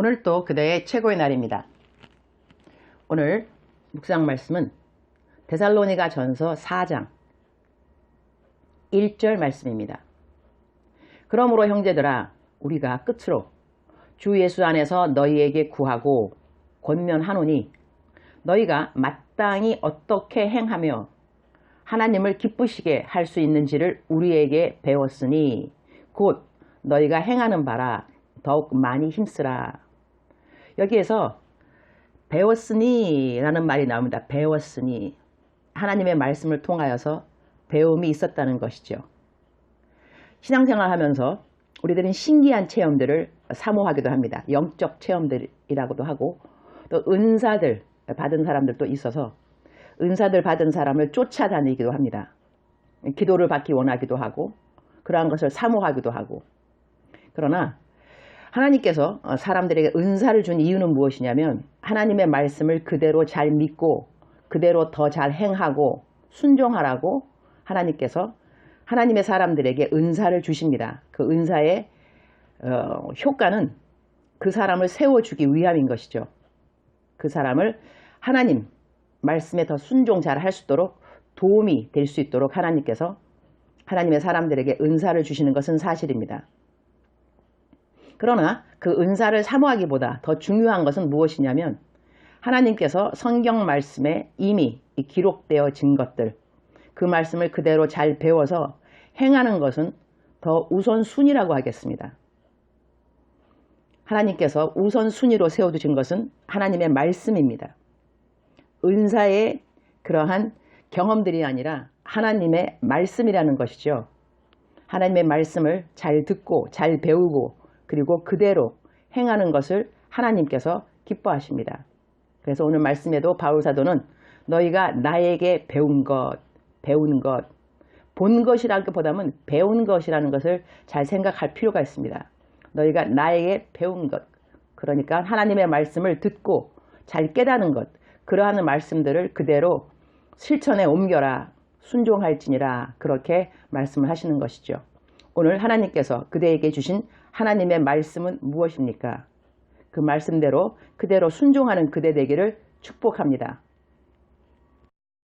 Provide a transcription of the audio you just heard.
오늘 또 그대의 최고의 날입니다. 오늘 묵상 말씀은 데살로니가 전서 4장 1절 말씀입니다. 그러므로 형제들아 우리가 끝으로 주 예수 안에서 너희에게 구하고 권면하노니 너희가 마땅히 어떻게 행하며 하나님을 기쁘시게 할 수 있는지를 우리에게 배웠으니 곧 너희가 행하는 바라 더욱 많이 힘쓰라. 여기에서 배웠으니 라는 말이 나옵니다. 배웠으니 하나님의 말씀을 통하여서 배움이 있었다는 것이죠. 신앙생활 하면서 우리들은 신기한 체험들을 사모하기도 합니다. 영적 체험들이라고도 하고 또 은사들 받은 사람들도 있어서 은사들 받은 사람을 쫓아다니기도 합니다. 기도를 받기 원하기도 하고 그러한 것을 사모하기도 하고 그러나 하나님께서 사람들에게 은사를 준 이유는 무엇이냐면 하나님의 말씀을 그대로 잘 믿고 그대로 더 잘 행하고 순종하라고 하나님께서 하나님의 사람들에게 은사를 주십니다. 그 은사의 어, 효과는 그 사람을 세워주기 위함인 것이죠. 그 사람을 하나님 말씀에 더 순종 잘 할 수 있도록 도움이 될 수 있도록 하나님께서 하나님의 사람들에게 은사를 주시는 것은 사실입니다. 그러나 그 은사를 사모하기보다 더 중요한 것은 무엇이냐면 하나님께서 성경 말씀에 이미 기록되어진 것들 그 말씀을 그대로 잘 배워서 행하는 것은 더 우선순위라고 하겠습니다. 하나님께서 우선순위로 세워두신 것은 하나님의 말씀입니다. 은사의 그러한 경험들이 아니라 하나님의 말씀이라는 것이죠. 하나님의 말씀을 잘 듣고 잘 배우고 그리고 그대로 행하는 것을 하나님께서 기뻐하십니다. 그래서 오늘 말씀에도 바울사도는 너희가 나에게 배운 것, 배운 것, 본 것이라기보다는 배운 것이라는 것을 잘 생각할 필요가 있습니다. 너희가 나에게 배운 것, 그러니까 하나님의 말씀을 듣고 잘 깨닫는 것, 그러한 말씀들을 그대로 실천에 옮겨라, 순종할지니라 그렇게 말씀을 하시는 것이죠. 오늘 하나님께서 그대에게 주신 하나님의 말씀은 무엇입니까? 그 말씀대로 그대로 순종하는 그대 되기를 축복합니다.